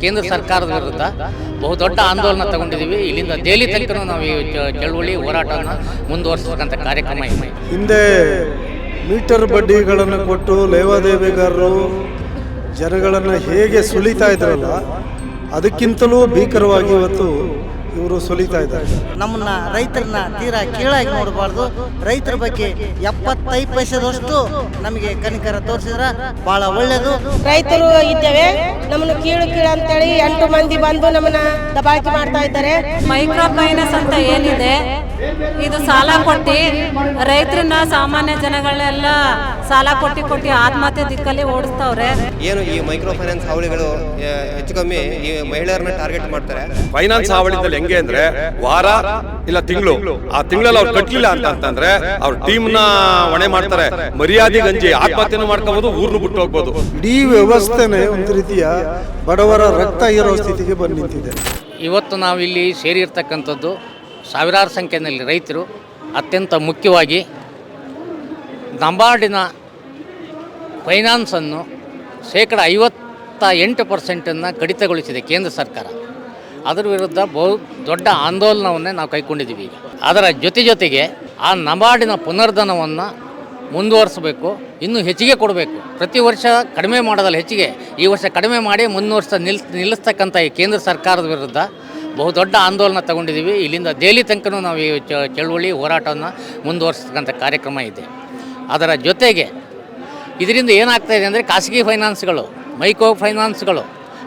ಕೇಂದ್ರ ಸರ್ಕಾರದ ವಿರುದ್ಧ ಬಹುದೊಡ್ಡ ಆಂದೋಲನ ತಗೊಂಡಿದ್ದೀವಿ. ಇಲ್ಲಿಂದ ದೆಹಲಿ ತನಕ ನಾವು ಈ ಚಳುವಳಿ ಹೋರಾಟವನ್ನು ಮುಂದುವರಿಸತಕ್ಕಂಥ ಕಾರ್ಯಕ್ರಮ ಇದೆ. ಹಿಂದೆ ಮೀಟರ್ ಬಡ್ಡಿಗಳನ್ನು ಕೊಟ್ಟು ಲೇವಾದೇವಿಗಾರರು ಜನಗಳನ್ನು ಹೇಗೆ ಸುಲಿತಾ ಇದ್ರಲ್ಲ, ಅದಕ್ಕಿಂತಲೂ ಭೀಕರವಾಗಿ ಇವತ್ತು ಇವರು ಸುಲಿತಾ ಇದ್ದಾರೆ. ನಮ್ಮನ್ನ ರೈತರನ್ನ ತೀರಾ ಕೀಳಾಗಿ ನೋಡಬಾರ್ದು. ರೈತರ ಬಗ್ಗೆ ಎಪ್ಪತ್ತೈದು ಪೈಸದಷ್ಟು ನಮಗೆ ಕನಿಕರ ತೋರಿಸಿದ್ರ ಬಹಳ ಒಳ್ಳೇದು. ರೈತರು ಇದ್ದೇವೆ. ನಮ್ಮನ್ನು ಕೀಳು ಕೀಳು ಅಂತೇಳಿ ಎಂಟು ಮಂದಿ ಬಂದು ನಮ್ಮನ್ನ ದಬಾಳಿಕೆ ಮಾಡ್ತಾ ಇದ್ದಾರೆ. ಮೈಕ್ರೋ ಫೈನಾನ್ಸ್ ಅಂತ ಏನಿದೆ ಇದು ಸಾಲ ಕೊಟ್ಟಿ ರೈತರನ್ನ ಸಾಮಾನ್ಯ ಜನಗಳೆಲ್ಲ ಸಾಲ ಕೊಟ್ಟಿ ಕೊಟ್ಟಿ ಆತ್ಮಹತ್ಯೆ ದಿಕ್ಕಲ್ಲಿ ಓಡಿಸ್ತಾವ್ರೆ. ಏನು ಈ ಮೈಕ್ರೋ ಫೈನಾನ್ಸ್ ಹಾವಳಿಗಳು ಹೆಚ್ಚು ಕಮ್ಮಿ ಈ ಮಹಿಳೆಯರನ್ನ ಟಾರ್ಗೆಟ್ ಮಾಡ್ತಾರೆ? ಫೈನಾನ್ಸ್ ಹಾವಳಿದಲ್ಲಿ ಹೆಂಗೆ ಅಂದ್ರೆ ವಾರ ಇಲ್ಲ ತಿಂಗಳು. ಆ ತಿಂಗಳಲ್ಲಿ ಅವ್ರು ಕಟ್ಲಿಲ್ಲ ಅಂತ ಅಂತಂದ್ರೆ ಅವ್ರ ಟೀಮ್ನ ಹೊಣೆ ಮಾಡ್ತಾರೆ. ಮರ್ಯಾದೆ ಗಂಜಿ ಆತ್ಮಹತ್ಯೆ ಮಾಡ್ಕೋಬಹುದು ಊರ್ನು ಬಿಟ್ಟು ಹೋಗ್ಬೋದು. ಇಡೀ ವ್ಯವಸ್ಥೆನೇ ಒಂದು ರೀತಿಯ ಬಡವರ ರಕ್ತ ಇರೋ ಸ್ಥಿತಿಗೆ ಬಂದು ನಿಂತಿದೆ. ಇವತ್ತು ನಾವಿಲ್ಲಿ ಸೇರಿರ್ತಕ್ಕಂಥದ್ದು ಸಾವಿರಾರು ಸಂಖ್ಯೆಯಲ್ಲಿ ರೈತರು ಅತ್ಯಂತ ಮುಖ್ಯವಾಗಿ ನಂಬಾರ್ಡಿನ ಫೈನಾನ್ಸನ್ನು ಶೇಕಡ ಐವತ್ತ ಎಂಟು ಪರ್ಸೆಂಟನ್ನು ಕಡಿತಗೊಳಿಸಿದೆ ಕೇಂದ್ರ ಸರ್ಕಾರ. ಅದರ ವಿರುದ್ಧ ಬಹು ದೊಡ್ಡ ಆಂದೋಲನವನ್ನೇ ನಾವು ಕೈಗೊಂಡಿದ್ದೀವಿ ಅದರ ಜೊತೆ ಜೊತೆಗೆ ಆ ನಬಾರ್ಡಿನ ಪುನರ್ಧನವನ್ನು ಮುಂದುವರಿಸಬೇಕು, ಇನ್ನೂ ಹೆಚ್ಚಿಗೆ ಕೊಡಬೇಕು. ಪ್ರತಿ ವರ್ಷ ಕಡಿಮೆ ಮಾಡೋದಲ್ಲ ಹೆಚ್ಚಿಗೆ. ಈ ವರ್ಷ ಕಡಿಮೆ ಮಾಡಿ ವರ್ಷ ನಿಲ್, ನಿಲ್ಲಿಸ್ತಕ್ಕಂಥ ಈ ಕೇಂದ್ರ ಸರ್ಕಾರದ ವಿರುದ್ಧ ಬಹುದೊಡ್ಡ ಆಂದೋಲನ ತಗೊಂಡಿದ್ದೀವಿ. ಇಲ್ಲಿಂದ ದೆಹಲಿ ತನಕನೂ ನಾವು ಈ ಚಳುವಳಿ ಹೋರಾಟವನ್ನು ಮುಂದುವರಿಸ್ತಕ್ಕಂಥ ಕಾರ್ಯಕ್ರಮ ಇದೆ. ಅದರ ಜೊತೆಗೆ ಇದರಿಂದ ಏನಾಗ್ತಾ ಇದೆ ಅಂದರೆ ಖಾಸಗಿ ಫೈನಾನ್ಸ್ಗಳು, ಮೈಕ್ರೋ ಫೈನಾನ್ಸ್ಗಳು,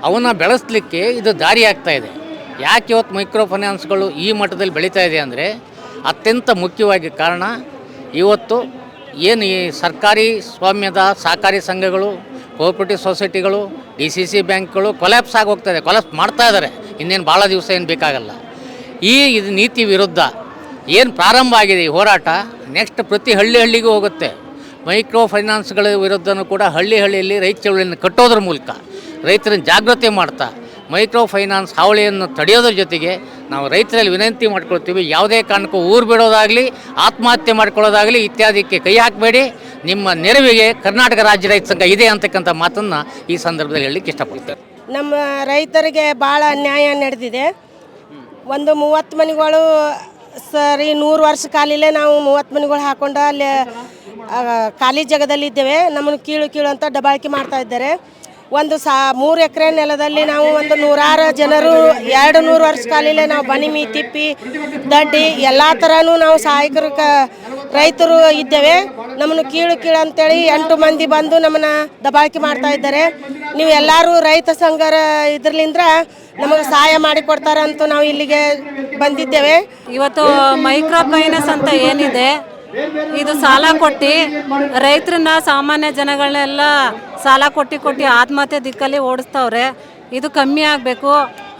ಅವನ್ನು ಬೆಳೆಸಲಿಕ್ಕೆ ಇದು ದಾರಿ ಆಗ್ತಾ ಇದೆ. ಯಾಕೆ ಇವತ್ತು ಮೈಕ್ರೋ ಫೈನಾನ್ಸ್ಗಳು ಈ ಮಟ್ಟದಲ್ಲಿ ಬೆಳೀತಾ ಇದೆ ಅಂದರೆ ಅತ್ಯಂತ ಮುಖ್ಯವಾಗಿ ಕಾರಣ ಇವತ್ತು ಏನು ಈ ಸರ್ಕಾರಿ ಸ್ವಾಮ್ಯದ ಸಹಕಾರಿ ಸಂಘಗಳು ಕೋಆಪರೇಟಿವ್ ಸೊಸೈಟಿಗಳು ಡಿ ಸಿ ಸಿ ಬ್ಯಾಂಕ್ಗಳು ಕೊಲ್ಯಾಪ್ಸ್ ಆಗಿ ಹೋಗ್ತಾ ಇದೆ ಕೊಲ್ಯಾಪ್ಸ್ ಮಾಡ್ತಾ ಇದ್ದಾರೆ. ಇನ್ನೇನು ಭಾಳ ದಿವಸ ಏನು ಬೇಕಾಗಲ್ಲ. ಈ ಇದು ನೀತಿ ವಿರುದ್ಧ ಏನು ಪ್ರಾರಂಭ ಆಗಿದೆ ಈ ಹೋರಾಟ ನೆಕ್ಸ್ಟ್ ಪ್ರತಿ ಹಳ್ಳಿ ಹಳ್ಳಿಗೂ ಹೋಗುತ್ತೆ. ಮೈಕ್ರೋ ಫೈನಾನ್ಸ್ಗಳ ವಿರುದ್ಧನೂ ಕೂಡ ಹಳ್ಳಿ ಹಳ್ಳಿಯಲ್ಲಿ ರೈತ ಚಳುವಳಿಯನ್ನು ಕಟ್ಟೋದ್ರ ಮೂಲಕ ರೈತರನ್ನು ಜಾಗೃತಿ ಮಾಡ್ತಾ ಮೈಕ್ರೋ ಫೈನಾನ್ಸ್ ಹಾವಳಿಯನ್ನು ತಡೆಯೋದ್ರ ಜೊತೆಗೆ ನಾವು ರೈತರಲ್ಲಿ ವಿನಂತಿ ಮಾಡ್ಕೊಳ್ತೀವಿ, ಯಾವುದೇ ಕಾರಣಕ್ಕೂ ಊರು ಬಿಡೋದಾಗಲಿ, ಆತ್ಮಹತ್ಯೆ ಮಾಡ್ಕೊಳ್ಳೋದಾಗಲಿ ಇತ್ಯಾದಿಕ್ಕೆ ಕೈ ಹಾಕಬೇಡಿ. ನಿಮ್ಮ ನೆರವಿಗೆ ಕರ್ನಾಟಕ ರಾಜ್ಯ ರೈತ ಸಂಘ ಇದೆ ಅಂತಕ್ಕಂಥ ಮಾತನ್ನು ಈ ಸಂದರ್ಭದಲ್ಲಿ ಹೇಳಲಿಕ್ಕೆ ಇಷ್ಟಪಡ್ತೇವೆ ನಮ್ಮ ರೈತರಿಗೆ ಭಾಳ ಅನ್ಯಾಯ ನಡೆದಿದೆ. ಒಂದು ಮೂವತ್ತು ಮನೆಗಳು ಸರಿ ನೂರು ವರ್ಷ ಕಾಲಿಲೆ ನಾವು ಮೂವತ್ತು ಮನೆಗಳು ಹಾಕೊಂಡು ಅಲ್ಲಿ ಖಾಲಿ ಜಾಗದಲ್ಲಿದ್ದೇವೆ ನಮ್ಮನ್ನು ಕೀಳು ಕೀಳು ಅಂತ ಡಬಾಳಿಕೆ ಮಾಡ್ತಾ ಇದ್ದಾರೆ. ಒಂದು ಸಾ ಮೂರು ಎಕರೆ ನೆಲದಲ್ಲಿ ನಾವು ಒಂದು ನೂರಾರು ಜನರು ಎರಡು ನೂರು ವರ್ಷ ಕಾಲಿಲೆ ನಾವು ಬನಿಮಿ ತಿಪ್ಪಿ ದಡ್ಡಿ ಎಲ್ಲ ಥರನೂ ನಾವು ಸಹಾಯಕರು ಕ ರೈತರು ಇದ್ದೇವೆ. ನಮ್ಮನ್ನು ಕೀಳು ಕೀಳು ಅಂತೇಳಿ ಎಂಟು ಮಂದಿ ಬಂದು ನಮ್ಮನ್ನು ದಬಾಳಿಕೆ ಮಾಡ್ತಾ ಇದ್ದಾರೆ. ನೀವು ಎಲ್ಲರೂ ರೈತ ಸಂಘರ ಇದ್ರಲಿಂದ ನಮಗೆ ಸಹಾಯ ಮಾಡಿಕೊಡ್ತಾರಂತೂ ನಾವು ಇಲ್ಲಿಗೆ ಬಂದಿದ್ದೇವೆ. ಇವತ್ತು ಮೈಕ್ರೋ ಫೈನಾನ್ಸ್ ಅಂತ ಏನಿದೆ, ಇದು ಸಾಲ ಕೊಟ್ಟು ರೈತರನ್ನ ಸಾಮಾನ್ಯ ಜನಗಳನ್ನೆಲ್ಲ ಸಾಲ ಕೊಟ್ಟು ಕೊಟ್ಟು ಆತ್ಮಹತ್ಯೆ ದಿಕ್ಕಲ್ಲಿ ಓಡಿಸ್ತವ್ರೆ. ಇದು ಕಮ್ಮಿ ಆಗಬೇಕು.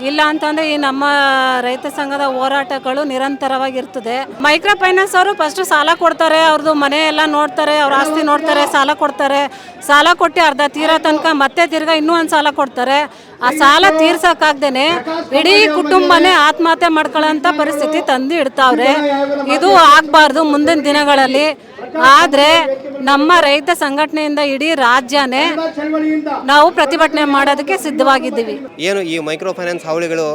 ಇಲ್ಲ ಅಂತಂದ್ರೆ ಈ ನಮ್ಮ ರೈತ ಸಂಘದ ಹೋರಾಟಗಳು ನಿರಂತರವಾಗಿರ್ತದೆ. ಮೈಕ್ರೋ ಫೈನಾನ್ಸ್ ಅವರು ಫಸ್ಟ್ ಸಾಲ ಕೊಡ್ತಾರೆ. ಅವ್ರದ್ದು ಮನೆ ಎಲ್ಲ ನೋಡ್ತಾರೆ. ಅವ್ರ ಆಸ್ತಿ ನೋಡ್ತಾರೆ. ಸಾಲ ಕೊಡ್ತಾರೆ. ಸಾಲ ಕೊಟ್ಟು ಅರ್ಧ ತೀರೋ ತನಕ ಮತ್ತೆ ತಿರ್ಗಾ ಇನ್ನೂ ಒಂದು ಸಾಲ ಕೊಡ್ತಾರೆ. ಆ ಸಾಲ ತೀರ್ಸಕ್ಕಾಗ್ದೇನೆ ಇಡೀ ಕುಟುಂಬನೇ ಆತ್ಮಹತ್ಯೆ ಮಾಡ್ಕೊಳ್ಳೋಂಥ ಪರಿಸ್ಥಿತಿ ತಂದು ಇಡ್ತಾವ್ರೆ. ಇದು ಆಗಬಾರ್ದು ಮುಂದಿನ ದಿನಗಳಲ್ಲಿ. ಆದರೆ ನಮ್ಮ ರೈತ ಸಂಘಟನೆಯಿಂದ ಇಡೀ ರಾಜ್ಯನೇ ನಾವು ಪ್ರತಿಭಟನೆ ಮಾಡೋದಕ್ಕೆ ಸಿದ್ಧವಾಗಿದ್ದೀವಿ. ಏನು ಈ ಮೈಕ್ರೋ ಫೈನಾನ್ಸ್ ಹಾವಳಿಗಳು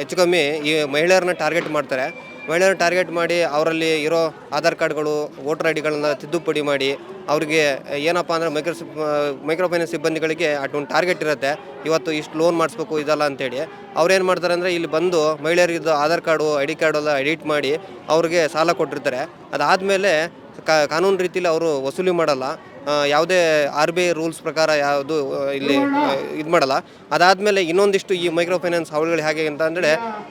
ಹೆಚ್ಚು ಕಮ್ಮಿ ಈ ಮಹಿಳೆಯರನ್ನ ಟಾರ್ಗೆಟ್ ಮಾಡ್ತಾರೆ. ಮಹಿಳೆಯರನ್ನ ಟಾರ್ಗೆಟ್ ಮಾಡಿ ಅವರಲ್ಲಿ ಇರೋ ಆಧಾರ್ ಕಾರ್ಡ್ಗಳು ವೋಟರ್ ಐ ಡಿಗಳನ್ನ ತಿದ್ದುಪಡಿ ಮಾಡಿ ಅವರಿಗೆ ಏನಪ್ಪ ಅಂದ್ರೆ ಮೈಕ್ರೋ ಮೈಕ್ರೋ ಫೈನಾನ್ಸ್ ಸಿಬ್ಬಂದಿಗಳಿಗೆ ಅಟೊಂದು ಟಾರ್ಗೆಟ್ ಇರುತ್ತೆ. ಇವತ್ತು ಇಷ್ಟು ಲೋನ್ ಮಾಡಿಸ್ಬೇಕು ಇದಲ್ಲ ಅಂತೇಳಿ. ಅವ್ರೇನು ಮಾಡ್ತಾರೆ ಅಂದರೆ ಇಲ್ಲಿ ಬಂದು ಮಹಿಳೆಯರಿದ್ದು ಆಧಾರ್ ಕಾರ್ಡು ಐ ಡಿ ಕಾರ್ಡೆಲ್ಲ ಎಡಿಟ್ ಮಾಡಿ ಅವ್ರಿಗೆ ಸಾಲ ಕೊಟ್ಟಿರ್ತಾರೆ. ಅದಾದಮೇಲೆ ಕಾನೂನು ರೀತಿಯಲ್ಲಿ ಅವರು ವಸೂಲಿ ಮಾಡಲ್ಲ. ಯಾವುದೇ ಆರ್ ಬಿ ಐ ರೂಲ್ಸ್ ಪ್ರಕಾರ ಯಾವುದು ಇಲ್ಲಿ ಇದು ಮಾಡಲ್ಲ. ಅದಾದಮೇಲೆ ಇನ್ನೊಂದಿಷ್ಟು ಈ ಮೈಕ್ರೋ ಫೈನಾನ್ಸ್ ಹಾವಳಿಗಳು ಹೇಗೆ ಅಂತ ಅಂದರೆ,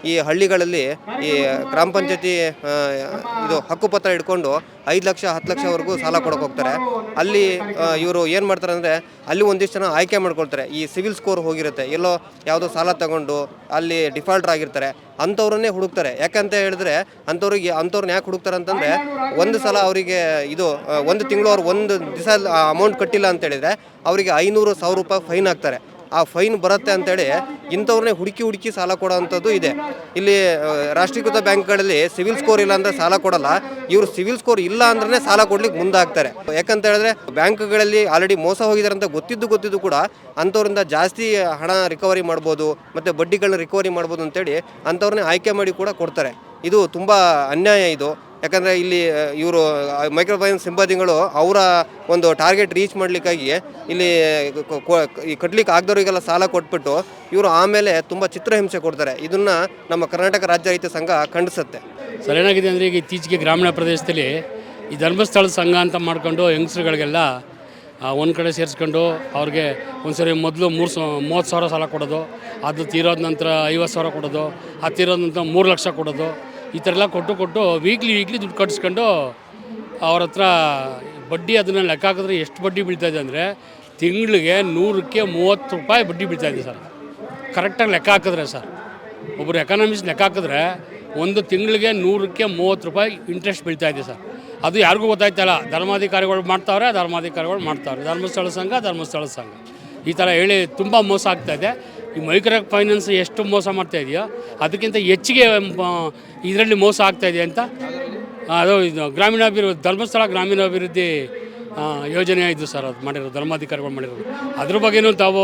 ಈ ಹಳ್ಳಿಗಳಲ್ಲಿ ಈ ಗ್ರಾಮ ಪಂಚಾಯತಿ ಇದು ಹಕ್ಕುಪತ್ರ ಹಿಡ್ಕೊಂಡು ಐದು ಲಕ್ಷ, ಹತ್ತು ಲಕ್ಷವರೆಗೂ ಸಾಲ ಕೊಡೋಕೆ ಹೋಗ್ತಾರೆ. ಅಲ್ಲಿ ಇವರು ಏನು ಮಾಡ್ತಾರೆ ಅಂದರೆ, ಅಲ್ಲಿ ಒಂದಿಷ್ಟು ಜನ ಆಯ್ಕೆ ಮಾಡ್ಕೊಳ್ತಾರೆ. ಈ ಸಿವಿಲ್ ಸ್ಕೋರ್ ಹೋಗಿರುತ್ತೆ. ಎಲ್ಲೋ ಯಾವುದೋ ಸಾಲ ತಗೊಂಡು ಅಲ್ಲಿ ಡಿಫಾಲ್ಟರ್ ಆಗಿರ್ತಾರೆ. ಅಂಥವ್ರನ್ನೇ ಹುಡುಕ್ತಾರೆ. ಯಾಕಂತ ಹೇಳಿದ್ರೆ ಅಂಥವ್ರಿಗೆ ಅಂಥವ್ರನ್ನ ಯಾಕೆ ಹುಡುಕ್ತಾರೆ ಅಂತಂದರೆ ಒಂದು ಸಲ ಅವರಿಗೆ ಇದು ಒಂದು ತಿಂಗಳು ಅವ್ರು ಒಂದು ದಿವಸ ಅಮೌಂಟ್ ಕಟ್ಟಿಲ್ಲ ಅಂತ ಹೇಳಿದ್ರೆ ಅವರಿಗೆ ಐನೂರು ಸಾವಿರ ರೂಪಾಯಿ ಫೈನ್ ಹಾಕ್ತಾರೆ ಆ ಫೈನ್ ಬರುತ್ತೆ ಅಂತೇಳಿ ಇಂಥವ್ರನ್ನೇ ಹುಡುಕಿ ಹುಡುಕಿ ಸಾಲ ಕೊಡೋವಂಥದ್ದು ಇದೆ. ಇಲ್ಲಿ ರಾಷ್ಟ್ರೀಕೃತ ಬ್ಯಾಂಕ್ಗಳಲ್ಲಿ ಸಿವಿಲ್ ಸ್ಕೋರ್ ಇಲ್ಲ ಅಂದರೆ ಸಾಲ ಕೊಡಲ್ಲ. ಇವರು ಸಿವಿಲ್ ಸ್ಕೋರ್ ಇಲ್ಲ ಅಂದ್ರೆ ಸಾಲ ಕೊಡ್ಲಿಕ್ಕೆ ಮುಂದಾಗ್ತಾರೆ. ಯಾಕಂತ ಹೇಳಿದ್ರೆ ಬ್ಯಾಂಕ್ಗಳಲ್ಲಿ ಆಲ್ರೆಡಿ ಮೋಸ ಹೋಗಿದ್ದಾರೆ ಅಂತ ಗೊತ್ತಿದ್ದು ಗೊತ್ತಿದ್ದು ಕೂಡ ಅಂಥವ್ರಿಂದ ಜಾಸ್ತಿ ಹಣ ರಿಕವರಿ ಮಾಡ್ಬೋದು, ಮತ್ತು ಬಡ್ಡಿಗಳನ್ನ ರಿಕವರಿ ಮಾಡ್ಬೋದು ಅಂತೇಳಿ ಅಂಥವ್ರನ್ನೇ ಆಯ್ಕೆ ಮಾಡಿ ಕೂಡ ಕೊಡ್ತಾರೆ. ಇದು ತುಂಬ ಅನ್ಯಾಯ ಇದು. ಯಾಕಂದರೆ ಇಲ್ಲಿ ಇವರು ಮೈಕ್ರೋ ಫೈನಾನ್ಸ್ ಸಿಬ್ಬಂದಿಗಳು ಅವರ ಒಂದು ಟಾರ್ಗೆಟ್ ರೀಚ್ ಮಾಡಲಿಕ್ಕಾಗಿ ಇಲ್ಲಿ ಈ ಕಟ್ಲಿಕ್ಕೆ ಆಗದವರಿಗೆಲ್ಲ ಸಾಲ ಕೊಟ್ಬಿಟ್ಟು ಇವರು ಆಮೇಲೆ ತುಂಬ ಚಿತ್ರಹಿಂಸೆ ಕೊಡ್ತಾರೆ. ಇದನ್ನು ನಮ್ಮ ಕರ್ನಾಟಕ ರಾಜ್ಯ ರೈತ ಸಂಘ ಖಂಡಿಸುತ್ತೆ. ಸರ್, ಏನಾಗಿದೆ ಅಂದರೆ ಈಗ ಇತ್ತೀಚೆಗೆ ಗ್ರಾಮೀಣ ಪ್ರದೇಶದಲ್ಲಿ ಈ ಧರ್ಮಸ್ಥಳ ಸಂಘ ಅಂತ ಮಾಡ್ಕೊಂಡು ಹೆಂಗಸರುಗಳಿಗೆಲ್ಲ ಒಂದು ಕಡೆ ಸೇರಿಸ್ಕೊಂಡು ಅವ್ರಿಗೆ ಒಂದ್ಸರಿ ಮೊದಲು ಮೂರು ಸ, ಮೂವತ್ತು ಸಾವಿರ ಸಾಲ ಕೊಡೋದು, ಅದು ತೀರೋದ ನಂತರ ಐವತ್ತು ಸಾವಿರ ಕೊಡೋದು ಅದು ತೀರೋದ ನಂತರ ಮೂರು ಲಕ್ಷ ಕೊಡೋದು ಈ ಥರ ಎಲ್ಲ ಕೊಟ್ಟು ಕೊಟ್ಟು ವೀಕ್ಲಿ ವೀಕ್ಲಿ ದುಡ್ಡು ಕಟ್ಟಿಸ್ಕೊಂಡು ಅವ್ರ ಹತ್ರ ಬಡ್ಡಿ ಅದನ್ನು ಲೆಕ್ಕ ಹಾಕಿದ್ರೆ ಎಷ್ಟು ಬಡ್ಡಿ ಬೀಳ್ತಾಯಿದೆ ಅಂದರೆ ತಿಂಗಳಿಗೆ ನೂರಕ್ಕೆ ಮೂವತ್ತು ರೂಪಾಯಿ ಬಡ್ಡಿ ಬೀಳ್ತಾಯಿದೆ ಸರ್. ಕರೆಕ್ಟಾಗಿ ಲೆಕ್ಕ ಹಾಕಿದ್ರೆ ಸರ್. ಒಬ್ಬರು ಎಕನಾಮಿಸ್ಟ್ ಲೆಕ್ಕ ಹಾಕಿದ್ರೆ ಒಂದು ತಿಂಗಳಿಗೆ ನೂರಕ್ಕೆ ಮೂವತ್ತು ರೂಪಾಯಿ ಇಂಟ್ರೆಸ್ಟ್ ಬೀಳ್ತಾಯಿದೆ ಸರ್. ಅದು ಯಾರಿಗೂ ಗೊತ್ತಾಯ್ತಲ್ಲ ಧರ್ಮಾಧಿಕಾರಿಗಳು ಮಾಡ್ತಾವ್ರೆ ಧರ್ಮಾಧಿಕಾರಿಗಳು ಮಾಡ್ತಾವ್ರೆ ಧರ್ಮಸ್ಥಳ ಸಂಘ ಧರ್ಮಸ್ಥಳ ಸಂಘ. ಈ ಥರ ಹೇಳಿ ತುಂಬ ಮೋಸ ಆಗ್ತಾ ಇದೆ. ಈ ಮೈಕ್ರೋ ಫೈನಾನ್ಸ್ ಎಷ್ಟು ಮೋಸ ಮಾಡ್ತಾ ಇದೆಯೋ ಅದಕ್ಕಿಂತ ಹೆಚ್ಚಿಗೆ ಇದರಲ್ಲಿ ಮೋಸ ಆಗ್ತಾ ಇದೆ ಅಂತ. ಅದು ಗ್ರಾಮೀಣಾಭಿವೃದ್ಧಿ, ಧರ್ಮಸ್ಥಳ ಗ್ರಾಮೀಣಾಭಿವೃದ್ಧಿ ಯೋಜನೆ ಇದು ಸರ್, ಅದು ಮಾಡಿರೋದು, ಧರ್ಮಾಧಿಕಾರಿಗಳು ಮಾಡಿರೋದು. ಅದ್ರ ಬಗ್ಗೆನೂ ತಾವು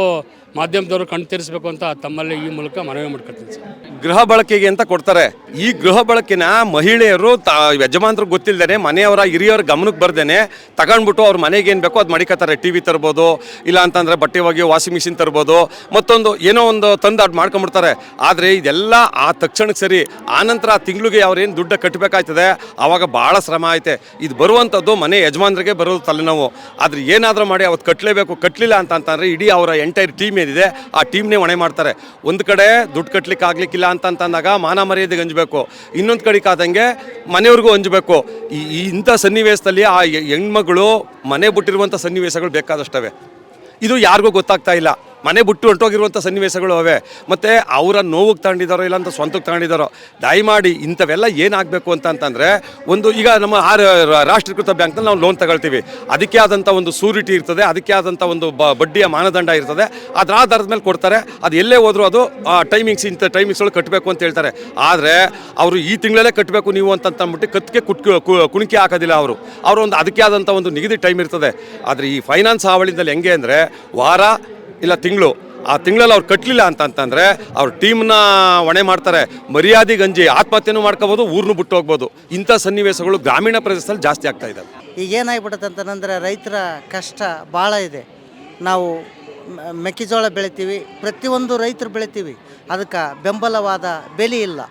ಮಾಧ್ಯಮದವರು ಕಣ್ ತೀರಿಸಬೇಕು ಅಂತ ತಮ್ಮಲ್ಲಿ ಈ ಮೂಲಕ ಮನವಿ ಮಾಡ್ಕೊಳ್ತೀನಿ ಸರ್. ಗೃಹ ಬಳಕೆಗೆ ಅಂತ ಕೊಡ್ತಾರೆ. ಈ ಗೃಹ ಬಳಕೆನ ಮಹಿಳೆಯರು ತ, ಯಜಮಾನ್ರು ಗೊತ್ತಿಲ್ಲದೇನೆ ಮನೆಯವರ ಹಿರಿಯವ್ರ ಗಮನಕ್ಕೆ ಬರ್ದೇನೆ ತಗೊಂಡ್ಬಿಟ್ಟು ಅವ್ರ ಮನೆಗೆ ಏನು ಬೇಕೋ ಅದು ಮಡಿಕತ್ತಾರೆ. ಟಿ ವಿ ತರ್ಬೋದು, ಇಲ್ಲ ಅಂತಂದರೆ ಬಟ್ಟೆ ಒಗೆ ವಾಷಿಂಗ್ ಮಿಷಿನ್ ತರ್ಬೋದು, ಮತ್ತೊಂದು ಏನೋ ಒಂದು ತಂದು ಅದು ಮಾಡ್ಕೊಂಬಿಡ್ತಾರೆ ಆದರೆ ಇದೆಲ್ಲ ಆ ತಕ್ಷಣಕ್ಕೆ ಸರಿ. ಆನಂತರ ಆ ತಿಂಗಳಿಗೆ ಅವ್ರೇನು ದುಡ್ಡು ಕಟ್ಟಬೇಕಾಯ್ತದೆ ಆವಾಗ ಭಾಳ ಶ್ರಮ ಐತೆ ಇದು ಬರುವಂಥದ್ದು ಮನೆ ಯಜಮಾನ್ರಿಗೆ ಬರೋದು ತಲೆನೋವು ಆದರೆ ಏನಾದರೂ ಮಾಡಿ ಅವತ್ತು ಕಟ್ಟಲೇಬೇಕು ಕಟ್ಟಲಿಲ್ಲ ಅಂತ ಅಂತಂದರೆ ಇಡೀ ಅವರ ಎಂಟೈರ್ ಟೀಮ್ ಏನಿದೆ, ಆ ಟೀಮ್ನೇ ಹೊಣೆ ಮಾಡ್ತಾರೆ. ಒಂದು ಕಡೆ ದುಡ್ಡು ಕಟ್ಟಲಿಕ್ಕೆ ಆಗಲಿಕ್ಕಿಲ್ಲ ಅಂತ ಅಂತಂದಾಗ ಮಾನ ಮರ್ಯಾದೆಗೆ ಹಂಚಬೇಕು ಇನ್ನೊಂದು ಕಡೆಗೆ ಆದಂಗೆ ಮನೆಯವ್ರಿಗೂ ಹಂಜಬೇಕು ಈ ಇಂಥ ಸನ್ನಿವೇಶದಲ್ಲಿ ಆ ಹೆಣ್ಮಗಳು ಮನೆ ಬಿಟ್ಟಿರುವಂಥ ಸನ್ನಿವೇಶಗಳು ಬೇಕಾದಷ್ಟವೆ. ಇದು ಯಾರಿಗೂ ಗೊತ್ತಾಗ್ತಾ ಇಲ್ಲ. ಮನೆ ಬಿಟ್ಟು ಹೊಂಟೋಗಿರುವಂಥ ಸನ್ನಿವೇಶಗಳು ಅವೆ. ಮತ್ತು ಅವರ ನೋವಿಗೆ ತಗೊಂಡಿದ್ದಾರೋ ಇಲ್ಲ ಅಂತ ಸ್ವಂತಕ್ಕೆ ತಗೊಂಡಿದ್ದಾರೋ, ದಯಮಾಡಿ ಇಂಥವೆಲ್ಲ ಏನಾಗಬೇಕು ಅಂತ ಅಂತಂದರೆ, ಒಂದು ಈಗ ನಮ್ಮ ಆರ್, ರಾಷ್ಟ್ರೀಕೃತ ಬ್ಯಾಂಕ್ನಲ್ಲಿ ನಾವು ಲೋನ್ ತಗೊಳ್ತೀವಿ. ಅದಕ್ಕೆ ಆದಂಥ ಒಂದು ಸೂರಿಟಿ ಇರ್ತದೆ, ಅದಕ್ಕೆ ಆದಂಥ ಒಂದು ಬ, ಬಡ್ಡಿಯ ಮಾನದಂಡ ಇರ್ತದೆ. ಅದರ ಆಧಾರದ ಮೇಲೆ ಕೊಡ್ತಾರೆ. ಅದು ಎಲ್ಲೇ ಹೋದರೂ ಅದು ಟೈಮಿಂಗ್ಸ್ ಇಂಥ ಟೈಮಿಂಗ್ಸ್ ಒಳಗೆ ಕಟ್ಟಬೇಕು ಅಂತ ಹೇಳ್ತಾರೆ. ಆದರೆ, ಅವರು ಈ ತಿಂಗಳಲ್ಲೇ ಕಟ್ಟಬೇಕು ನೀವು ಅಂತಂದ್ಬಿಟ್ಟು ಕತ್ತಿಗೆ ಕುಟ್ಕ ಕುಣಿಕೆ ಹಾಕೋದಿಲ್ಲ ಅವರು. ಅವರು ಒಂದು ಅದಕ್ಕೆ ಆದಂಥ ಒಂದು ನಿಗದಿ ಟೈಮ್ ಇರ್ತದೆ. ಆದರೆ ಈ ಫೈನಾನ್ಸ್ ಹಾವಳಿದಲ್ಲಿ ಹೆಂಗೆ ಅಂದರೆ, ವಾರ ಇಲ್ಲ, ತಿಂಗಳು. ಆ ತಿಂಗಳಲ್ಲಿ ಅವ್ರು ಕಟ್ಟಲಿಲ್ಲ ಅಂತ ಅಂತಂದರೆ ಅವ್ರ ಟೀಮ್ನ ಹೊಣೆ ಮಾಡ್ತಾರೆ. ಮರ್ಯಾದೆ ಗಂಜಿ ಆತ್ಮಹತ್ಯೆನೂ ಮಾಡ್ಕೋಬೋದು, ಊರ್ನು ಬಿಟ್ಟು ಹೋಗ್ಬೋದು. ಇಂಥ ಸನ್ನಿವೇಶಗಳು ಗ್ರಾಮೀಣ ಪ್ರದೇಶದಲ್ಲಿ ಜಾಸ್ತಿ ಆಗ್ತಾ ಇದ್ದಾವೆ ಈಗ ಏನಾಗ್ಬಿಡುತ್ತೆ ಅಂತಂದ್ರೆ ರೈತರ ಕಷ್ಟ ಭಾಳ ಇದೆ. ನಾವು ಮೆಕ್ಕೆಜೋಳ ಬೆಳಿತೀವಿ, ಪ್ರತಿಯೊಂದು ರೈತರು ಬೆಳಿತೀವಿ. ಅದಕ್ಕೆ ಬೆಂಬಲವಾದ ಬೆಲೆ ಇಲ್ಲ.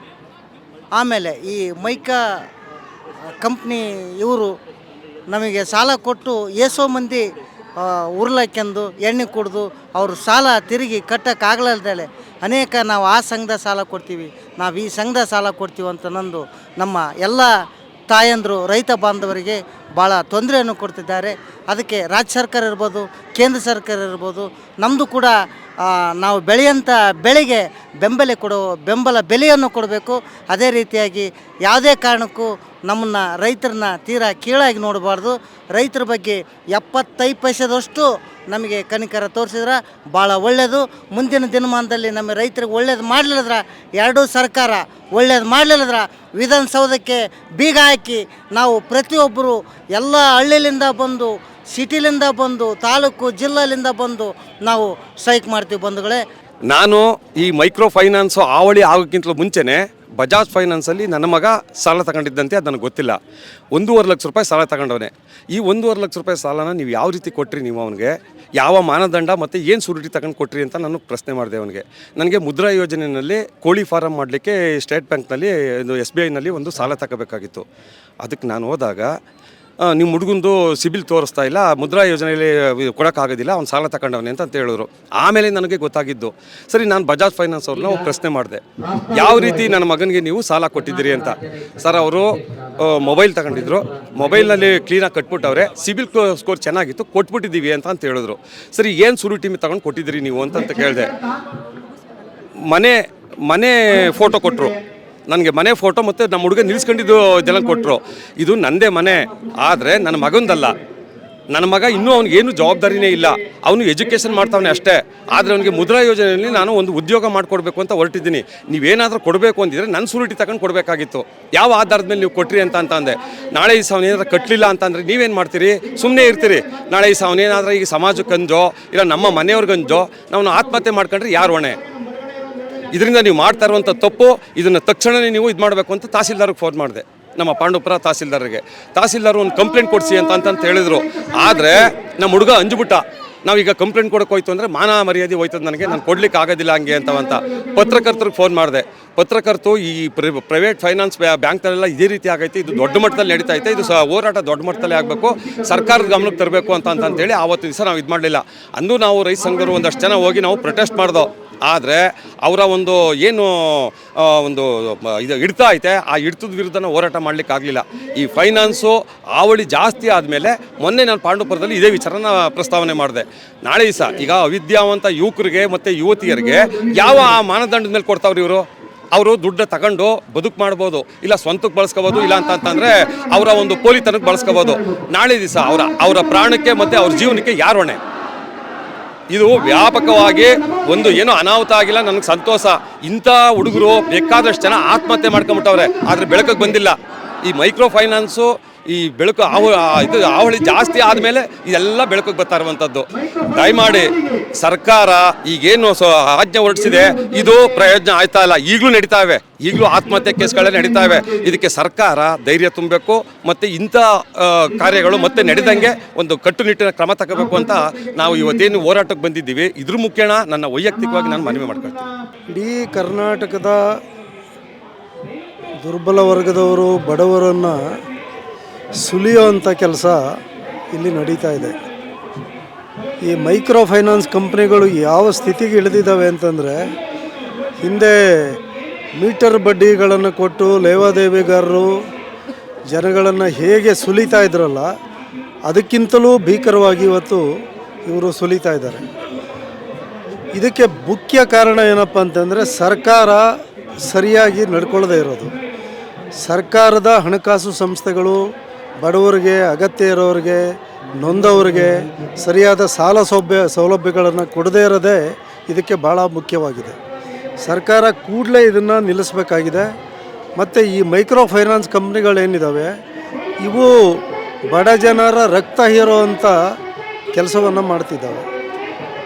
ಆಮೇಲೆ ಈ ಮೈಕಾ ಕಂಪ್ನಿ ಇವರು ನಮಗೆ ಸಾಲ ಕೊಟ್ಟು ಏಸೋ ಮಂದಿ ಆ, ಉರ್ಲಾಕ್ಯಂದು ಎಣ್ಣೆ ಕುಡಿದು ಅವರು ಸಾಲ ತಿರುಗಿ ಕಟ್ಟಕ್ಕಾಗಲ್ದಲೆ ಅನೇಕ ನಾವು ಆ ಸಂಘದ ಸಾಲ ಕೊಡ್ತೀವಿ ನಾವು ಈ ಸಂಘದ ಸಾಲ ಕೊಡ್ತೀವಿ ಅಂತ ನಂದು ನಮ್ಮ ಎಲ್ಲ ತಾಯಂದರು ರೈತ ಬಾಂಧವರಿಗೆ ಭಾಳ ತೊಂದರೆಯನ್ನು ಕೊಡ್ತಿದ್ದಾರೆ. ಅದಕ್ಕೆ ರಾಜ್ಯ ಸರ್ಕಾರ ಇರ್ಬೋದು, ಕೇಂದ್ರ ಸರ್ಕಾರ ಇರ್ಬೋದು ನಮ್ಮದು ಕೂಡ ನಾವು ಬೆಳೆಯಂಥ ಬೆಳೆಗೆ ಬೆಂಬಲ ಕೊಡೋ, ಬೆಂಬಲ ಬೆಲೆಯನ್ನು ಕೊಡಬೇಕು. ಅದೇ ರೀತಿಯಾಗಿ ಯಾವುದೇ ಕಾರಣಕ್ಕೂ ನಮ್ಮನ್ನು ರೈತರನ್ನ ತೀರಾ ಕೀಳಾಗಿ ನೋಡಬಾರ್ದು. ರೈತರ ಬಗ್ಗೆ ಎಪ್ಪತ್ತೈದು ಪೈಸೆದಷ್ಟು ನಮಗೆ ಕನಿಕರ ತೋರಿಸಿದ್ರೆ ಭಾಳ ಒಳ್ಳೆಯದು ಮುಂದಿನ ದಿನಮಾನದಲ್ಲಿ ನಮ್ಮ ರೈತರಿಗೆ ಒಳ್ಳೇದು ಮಾಡಲಿಲ್ಲದ್ರ, ಎರಡೂ ಸರ್ಕಾರ ಒಳ್ಳೇದು ಮಾಡಲಿಲ್ಲದ್ರ ವಿಧಾನಸೌಧಕ್ಕೆ ಬೀಗ ಹಾಕಿ ನಾವು ಪ್ರತಿಯೊಬ್ಬರು ಎಲ್ಲ ಹಳ್ಳಿಲಿಂದ ಬಂದು, ಸಿಟಿಲಿಂದ ಬಂದು, ತಾಲೂಕು, ಜಿಲ್ಲೆಲಿಂದ ಬಂದು ನಾವು ಸ್ಟ್ರೈಕ್ ಮಾಡ್ತೀವಿ ಬಂಧುಗಳೇ. ನಾನು ಈ ಮೈಕ್ರೋ ಫೈನಾನ್ಸು ಆವಳಿ ಆಗೋಕ್ಕಿಂತಲೂ ಮುಂಚೆನೇ ಬಜಾಜ್ ಫೈನಾನ್ಸಲ್ಲಿ ನನ್ನ ಮಗ ಸಾಲ ತಗೊಂಡಿದ್ದಂತೆ ಅದು ನನಗೆ ಗೊತ್ತಿಲ್ಲ. ಒಂದೂವರೆ ಲಕ್ಷ ರೂಪಾಯಿ ಸಾಲ ತಗೊಂಡವನೆ. ಈ ಒಂದೂವರೆ ಲಕ್ಷ ರೂಪಾಯಿ ಸಾಲನ ನೀವು ಯಾವ ರೀತಿ ಕೊಟ್ಟಿರಿ ನೀವು ಅವನಿಗೆ? ಯಾವ ಮಾನದಂಡ ಮತ್ತು ಏನು ಸೂರಿಟಿ ತಗೊಂಡು ಕೊಟ್ರಿ ಅಂತ ನಾನು ಪ್ರಶ್ನೆ ಮಾಡಿದೆ ಅವನಿಗೆ. ನನಗೆ ಮುದ್ರಾ ಯೋಜನೆಯಲ್ಲಿ ಕೋಳಿ ಫಾರಂ ಮಾಡಲಿಕ್ಕೆ ಸ್ಟೇಟ್ ಬ್ಯಾಂಕ್ನಲ್ಲಿ ಇದು ಎಸ್ ಬಿ ಐನಲ್ಲಿ ಒಂದು ಸಾಲ ತಗೋಬೇಕಾಗಿತ್ತು. ಅದಕ್ಕೆ ನಾನು ಹೋದಾಗ ನಿಮ್ಮ ಹುಡುಗಂದು ಸಿಬಿಲ್ ತೋರಿಸ್ತಾ ಇಲ್ಲ, ಮುದ್ರಾ ಯೋಜನೆಯಲ್ಲಿ ಕೊಡೋಕ್ಕಾಗೋದಿಲ್ಲ, ಅವ್ನು ಸಾಲ ತಗೊಂಡವನೆ ಅಂತ ಹೇಳಿದ್ರು. ಆಮೇಲೆ ನನಗೆ ಗೊತ್ತಾಗಿದ್ದು, ಸರಿ, ನಾನು ಬಜಾಜ್ ಫೈನಾನ್ಸ್ ಅವ್ರನ್ನ ಪ್ರಶ್ನೆ ಮಾಡಿದೆ. ಯಾವ ರೀತಿ ನನ್ನ ಮಗನಿಗೆ ನೀವು ಸಾಲ ಕೊಟ್ಟಿದ್ದೀರಿ ಅಂತ? ಸರ್, ಅವರು ಮೊಬೈಲ್ ತಗೊಂಡಿದ್ರು. ಮೊಬೈಲ್ನಲ್ಲಿ ಕ್ಲೀನಾಗಿ ಕಟ್ಬಿಟ್ಟವ್ರೆ, ಸಿಬಿಲ್ ಸ್ಕೋರ್ ಚೆನ್ನಾಗಿತ್ತು, ಕೊಟ್ಬಿಟ್ಟಿದ್ದೀವಿ ಅಂತ ಅಂತ ಹೇಳಿದ್ರು. ಸರಿ, ಏನು ಸುರು ಟೀಮ್ ತಗೊಂಡು ಕೊಟ್ಟಿದ್ದೀರಿ ನೀವು ಅಂತ ಅಂತ ಕೇಳಿದೆ. ಮನೆ ಮನೆ ಫೋಟೋ ಕೊಟ್ಟರು ನನಗೆ ಮನೆ ಫೋಟೋ ಮತ್ತು ನಮ್ಮ ಹುಡುಗ ನಿಲ್ಲಿಸ್ಕೊಂಡಿದ್ದು ಇದೆಲ್ಲ ಕೊಟ್ಟರು ಇದು ನಂದೇ ಮನೆ. ಆದರೆ ನನ್ನ ಮಗಂದಲ್ಲ. ನನ್ನ ಮಗ ಇನ್ನೂ ಅವ್ನಿಗೆ ಏನು ಜವಾಬ್ದಾರಿನೇ ಇಲ್ಲ. ಅವನು ಎಜುಕೇಷನ್ ಮಾಡ್ತಾವನೆ ಅಷ್ಟೇ. ಆದರೆ ಅವನಿಗೆ ಮುದ್ರಾ ಯೋಜನೆಯಲ್ಲಿ ನಾನು ಒಂದು ಉದ್ಯೋಗ ಮಾಡಿಕೊಡ್ಬೇಕು ಅಂತ ಹೊರಟಿದ್ದೀನಿ. ನೀವೇನಾದರೂ ಕೊಡಬೇಕು ಅಂದಿದ್ರೆ ನನ್ನ ಸೂರಿಟಿ ತಗೊಂಡು ಕೊಡಬೇಕಾಗಿತ್ತು. ಯಾವ ಆಧಾರದ ಮೇಲೆ ನೀವು ಕೊಟ್ರಿ ಅಂತ ಅಂತ ಅಂದೆ ನಾಳೆ ಈ ಏನಾದರೂ ಕಟ್ಟಲಿಲ್ಲ ಅಂತಂದರೆ ನೀವೇನು ಮಾಡ್ತೀರಿ? ಸುಮ್ಮನೆ ಇರ್ತೀರಿ. ನಾಳೆ ಈ ಏನಾದರೂ ಈಗ ಸಮಾಜಕ್ಕಂಜೋ, ಇಲ್ಲ ನಮ್ಮ ಮನೆಯವ್ರಿಗಂಜೋ ನಾವು ಆತ್ಮಹತ್ಯೆ ಮಾಡ್ಕೊಂಡ್ರೆ ಯಾರು ಹೊಣೆ? ಇದರಿಂದ ನೀವು ಮಾಡ್ತಾ ಇರುವಂಥ ತಪ್ಪು, ಇದನ್ನು ತಕ್ಷಣವೇ ನೀವು ಇದು ಮಾಡಬೇಕು ಅಂತ ತಹಸೀಲ್ದಾರ್ಗೆ ಫೋನ್ ಮಾಡಿದೆ. ನಮ್ಮ ಪಾಂಡುಪುರ ತಹಸೀಲ್ದಾರ್ಗೆ. ತಹಸೀಲ್ದಾರ್ ಒಂದು ಕಂಪ್ಲೇಂಟ್ ಕೊಡಿಸಿ ಅಂತ ಅಂತಂತ ಹೇಳಿದರು. ಆದರೆ ನಮ್ಮ ಹುಡುಗ ಅಂಜುಬಿಟ್ಟ, ನಾವೀಗ ಕಂಪ್ಲೇಂಟ್ ಕೊಡಕ್ಕೆ ಹೋಯ್ತು ಅಂದರೆ ಮಾನ ಮರ್ಯಾದೆ ಹೋಯ್ತದೆ ನನಗೆ, ನಾನು ಕೊಡ್ಲಿಕ್ಕೆ ಆಗೋದಿಲ್ಲ ಹಂಗೆ ಅಂತವಂತ. ಪತ್ರಕರ್ತರಿಗೆ ಫೋನ್ ಮಾಡಿದೆ. ಪತ್ರಕರ್ತರು ಈ ಪ್ರೈವೇಟ್ ಫೈನಾನ್ಸ್ ಬ್ಯಾಂಕ್ನಲ್ಲೆಲ್ಲ ಇದೇ ರೀತಿ ಆಗೈತೆ, ಇದು ದೊಡ್ಡ ಮಟ್ಟದಲ್ಲಿ ನಡೀತಾ ಇದೆ ಇದು ಸಹ ಹೋರಾಟ ದೊಡ್ಡ ಮಟ್ಟದಲ್ಲಿ ಆಗಬೇಕು, ಸರ್ಕಾರದ ಗಮನಕ್ಕೆ ತರಬೇಕು ಅಂತ ಅಂತ ಅಂತೇಳಿ ಆವತ್ತು ದಿವಸ ನಾವು ಇದು ಮಾಡಲಿಲ್ಲ. ಅಂದು ನಾವು ರೈತ ಸಂಘರು ಒಂದಷ್ಟು ಜನ ಹೋಗಿ ನಾವು ಪ್ರೊಟೆಸ್ಟ್ ಮಾಡ್ದೋ. ಆದರೆ ಅವರ ಒಂದು ಏನು ಒಂದು ಇದು ಹಿಡ್ತಾ ಐತೆ, ಆ ಹಿಡ್ತದ ವಿರುದ್ಧನ ಹೋರಾಟ ಮಾಡಲಿಕ್ಕೆ ಆಗಲಿಲ್ಲ. ಈ ಫೈನಾನ್ಸು ಆವಳಿ ಜಾಸ್ತಿ ಆದಮೇಲೆ ಮೊನ್ನೆ ನಾನು ಪಾಂಡುಪುರದಲ್ಲಿ ಇದೇ ವಿಚಾರನ ಪ್ರಸ್ತಾವನೆ ಮಾಡಿದೆ. ನಾಳೆ ದಿವಸ ಈಗ ಅವಿದ್ಯಾವಂತ ಯುವಕರಿಗೆ ಮತ್ತು ಯುವತಿಯರಿಗೆ ಯಾವ ಆ ಮಾನದಂಡದ ಮೇಲೆ ಕೊಡ್ತಾವ್ರಿ ಇವರು? ಅವರು ದುಡ್ಡು ತಗೊಂಡು ಬದುಕು ಮಾಡ್ಬೋದು, ಇಲ್ಲ ಸ್ವಂತಕ್ಕೆ ಬಳಸ್ಕೋಬೋದು, ಇಲ್ಲ ಅಂತ ಅಂತಂದರೆ ಅವರ ಒಂದು ಪೋಲಿತನಕ್ಕೆ ಬಳಸ್ಕೋಬೋದು. ನಾಳೆ ದಿವಸ ಅವರ ಅವರ ಪ್ರಾಣಕ್ಕೆ ಮತ್ತು ಅವ್ರ ಜೀವನಕ್ಕೆ ಯಾರು ಹೊಣೆ? ಇದು ವ್ಯಾಪಕವಾಗಿ ಒಂದು ಏನು ಅನಾಹುತ ಆಗಿಲ್ಲ, ನನಗೆ ಸಂತೋಷ. ಇಂಥ ಹುಡುಗರು ಬೇಕಾದಷ್ಟು ಜನ ಆತ್ಮಹತ್ಯೆ ಮಾಡ್ಕೊಂಬಿಟ್ಟವ್ರೆ ಆದರೆ ಬೆಳಕಕ್ಕೆ ಬಂದಿಲ್ಲ. ಈ ಮೈಕ್ರೋ ಫೈನಾನ್ಸು ಈ ಬೆಳಕು ಆವ ಇದು ಆವಳಿ ಜಾಸ್ತಿ ಆದಮೇಲೆ ಇದೆಲ್ಲ ಬೆಳಕಿಗೆ ಬರ್ತಾ ಇರುವಂಥದ್ದು ದಯಮಾಡಿ ಸರ್ಕಾರ ಈಗೇನು ಸೊ ಆಜ್ಞೆ ಹೊರಡಿಸಿದೆ, ಇದು ಪ್ರಯೋಜನ ಆಯ್ತಾ ಇಲ್ಲ. ಈಗಲೂ ನಡೀತಾ ಇವೆ. ಈಗಲೂ ಆತ್ಮಹತ್ಯೆ ಕೇಸ್ಗಳೇ ನಡೀತಾ ಇವೆ. ಇದಕ್ಕೆ ಸರ್ಕಾರ ಧೈರ್ಯ ತುಂಬಬೇಕು, ಮತ್ತು ಇಂಥ ಕಾರ್ಯಗಳು ಮತ್ತೆ ನಡೆದಂಗೆ ಒಂದು ಕಟ್ಟುನಿಟ್ಟಿನ ಕ್ರಮ ತಗೋಬೇಕು ಅಂತ ನಾವು ಇವತ್ತೇನು ಹೋರಾಟಕ್ಕೆ ಬಂದಿದ್ದೀವಿ. ಇದ್ರ ಮುಖ್ಯಣ ನನ್ನ ವೈಯಕ್ತಿಕವಾಗಿ ನಾನು ಮನವಿ ಮಾಡ್ಕೊಳ್ತೀನಿ. ಇಡೀ ಕರ್ನಾಟಕದ ದುರ್ಬಲ ವರ್ಗದವರು ಬಡವರನ್ನು ಸುಲಿಯುವಂಥ ಕೆಲಸ ಇಲ್ಲಿ ನಡೀತಾ ಇದೆ. ಈ ಮೈಕ್ರೋ ಫೈನಾನ್ಸ್ ಕಂಪ್ನಿಗಳು ಯಾವ ಸ್ಥಿತಿಗೆ ಇಳಿದಿದ್ದಾವೆ ಅಂತಂದರೆ, ಹಿಂದೆ ಮೀಟರ್ ಬಡ್ಡಿಗಳನ್ನು ಕೊಟ್ಟು ಲೇವಾದೇವಿಗಾರರು ಜನಗಳನ್ನು ಹೇಗೆ ಸುಲಿತಾ ಇದ್ರಲ್ಲ, ಅದಕ್ಕಿಂತಲೂ ಭೀಕರವಾಗಿ ಇವತ್ತು ಇವರು ಸುಲಿತಾ ಇದ್ದಾರೆ. ಇದಕ್ಕೆ ಮುಖ್ಯ ಕಾರಣ ಏನಪ್ಪ ಅಂತಂದರೆ, ಸರ್ಕಾರ ಸರಿಯಾಗಿ ನಡ್ಕೊಳ್ಳದೇ ಇರೋದು. ಸರ್ಕಾರದ ಹಣಕಾಸು ಸಂಸ್ಥೆಗಳು ಬಡವರಿಗೆ, ಅಗತ್ಯ ಇರೋರಿಗೆ, ನೊಂದವರಿಗೆ ಸರಿಯಾದ ಸಾಲ ಸೌಭ್ಯ, ಸೌಲಭ್ಯಗಳನ್ನು ಕೊಡದೇ ಇರೋದೇ ಇದಕ್ಕೆ ಭಾಳ ಮುಖ್ಯವಾಗಿದೆ. ಸರ್ಕಾರ ಕೂಡಲೇ ಇದನ್ನು ನಿಲ್ಲಿಸಬೇಕಾಗಿದೆ. ಮತ್ತು ಈ ಮೈಕ್ರೋ ಫೈನಾನ್ಸ್ ಕಂಪ್ನಿಗಳೇನಿದ್ದಾವೆ ಇವು ಬಡ ಜನರ ರಕ್ತ ಹೀರೋ ಅಂತ ಕೆಲಸವನ್ನು ಮಾಡ್ತಿದ್ದಾವೆ.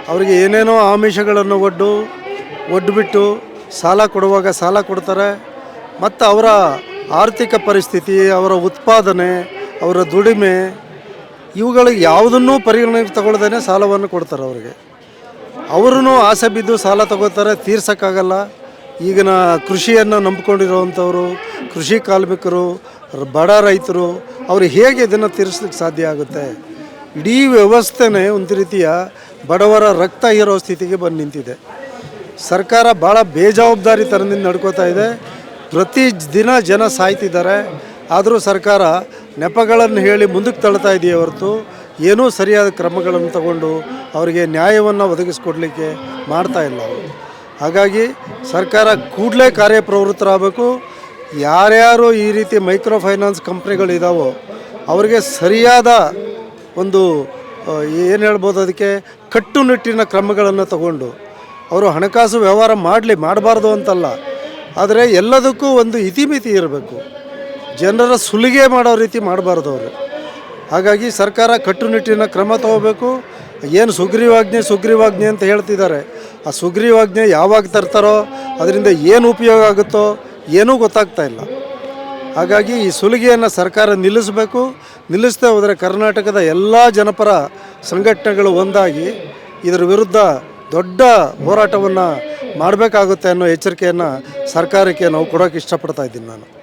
ಅವರಿಗೆ ಏನೇನೋ ಆಮಿಷಗಳನ್ನು ಒಡ್ಡು ಒಡ್ಡುಬಿಟ್ಟು ಸಾಲ ಕೊಡುವಾಗ ಸಾಲ ಕೊಡ್ತಾರೆ. ಮತ್ತು ಅವರ ಆರ್ಥಿಕ ಪರಿಸ್ಥಿತಿ, ಅವರ ಉತ್ಪಾದನೆ ಅವರ ದುಡಿಮೆ, ಇವುಗಳಿಗೆ ಯಾವುದನ್ನೂ ಪರಿಗಣನೆಗೆ ತಗೊಳ್ದೇ ಸಾಲವನ್ನು ಕೊಡ್ತಾರೆ ಅವರಿಗೆ. ಅವರೂ ಆಸೆ ಬಿದ್ದು ಸಾಲ ತಗೋತಾರೆ, ತೀರ್ಸೋಕ್ಕಾಗಲ್ಲ. ಈಗಿನ ಕೃಷಿಯನ್ನು ನಂಬಿಕೊಂಡಿರುವಂಥವ್ರು, ಕೃಷಿ ಕಾರ್ಮಿಕರು, ಬಡ ರೈತರು, ಅವರು ಹೇಗೆ ಇದನ್ನು ತೀರಿಸ್ಲಿಕ್ಕೆ ಸಾಧ್ಯ ಆಗುತ್ತೆ? ಇಡೀ ವ್ಯವಸ್ಥೆನೇ ಒಂದು ರೀತಿಯ ಬಡವರ ರಕ್ತ ಹೀರೋ ಸ್ಥಿತಿಗೆ ಬಂದು ನಿಂತಿದೆ. ಸರ್ಕಾರ ಭಾಳ ಬೇಜವಾಬ್ದಾರಿ ಥರದಿಂದ ನಡ್ಕೋತಾ ಇದೆ. ಪ್ರತಿ ದಿನ ಜನ ಸಾಯ್ತಿದ್ದಾರೆ. ಆದರೂ ಸರ್ಕಾರ ನೆಪಗಳನ್ನು ಹೇಳಿ ಮುಂದಕ್ಕೆ ತಳ್ತಾ ಇದೆಯೇ ಹೊರತು ಏನೂ ಸರಿಯಾದ ಕ್ರಮಗಳನ್ನು ತಗೊಂಡು ಅವರಿಗೆ ನ್ಯಾಯವನ್ನು ಒದಗಿಸ್ಕೊಡ್ಲಿಕ್ಕೆ ಮಾಡ್ತಾ ಇಲ್ಲ ಹಾಗಾಗಿ ಸರ್ಕಾರ ಕೂಡಲೇ ಕಾರ್ಯಪ್ರವೃತ್ತರಾಗಬೇಕು. ಯಾರ್ಯಾರು ಈ ರೀತಿ ಮೈಕ್ರೋ ಫೈನಾನ್ಸ್ ಕಂಪ್ನಿಗಳಿದಾವೋ ಅವರಿಗೆ ಸರಿಯಾದ ಒಂದು ಏನು ಹೇಳ್ಬೋದು ಅದಕ್ಕೆ ಕಟ್ಟುನಿಟ್ಟಿನ ಕ್ರಮಗಳನ್ನು ತಗೊಂಡು ಅವರು ಹಣಕಾಸು ವ್ಯವಹಾರ ಮಾಡಲಿ, ಮಾಡಬಾರ್ದು ಅಂತಲ್ಲ. ಆದರೆ ಎಲ್ಲದಕ್ಕೂ ಒಂದು ಇತಿಮಿತಿ ಇರಬೇಕು. ಜನರ ಸುಲಿಗೆ ಮಾಡೋ ರೀತಿ ಮಾಡಬಾರ್ದು ಅವರು. ಹಾಗಾಗಿ ಸರ್ಕಾರ ಕಟ್ಟುನಿಟ್ಟಿನ ಕ್ರಮ ತಗೋಬೇಕು. ಏನು ಸುಗ್ರೀವಾಜ್ಞೆ ಸುಗ್ರೀವಾಜ್ಞೆ ಅಂತ ಹೇಳ್ತಿದ್ದಾರೆ. ಆ ಸುಗ್ರೀವಾಜ್ಞೆ ಯಾವಾಗ ತರ್ತಾರೋ, ಅದರಿಂದ ಏನು ಉಪಯೋಗ ಆಗುತ್ತೋ ಏನೂ ಗೊತ್ತಾಗ್ತಾ ಇಲ್ಲ. ಹಾಗಾಗಿ ಈ ಸುಲಿಗೆಯನ್ನು ಸರ್ಕಾರ ನಿಲ್ಲಿಸಬೇಕು. ನಿಲ್ಲಿಸ್ತಾ ಹೋದರೆ ಕರ್ನಾಟಕದ ಎಲ್ಲ ಜನಪರ ಸಂಘಟನೆಗಳು ಒಂದಾಗಿ ಇದರ ವಿರುದ್ಧ ದೊಡ್ಡ ಹೋರಾಟವನ್ನು ಮಾಡಬೇಕಾಗುತ್ತೆ ಅನ್ನೋ ಎಚ್ಚರಿಕೆಯನ್ನು ಸರ್ಕಾರಕ್ಕೆ ನಾವು ಕೊಡೋಕೆ ಇಷ್ಟಪಡ್ತಾ ಇದ್ದೀನಿ ನಾನು.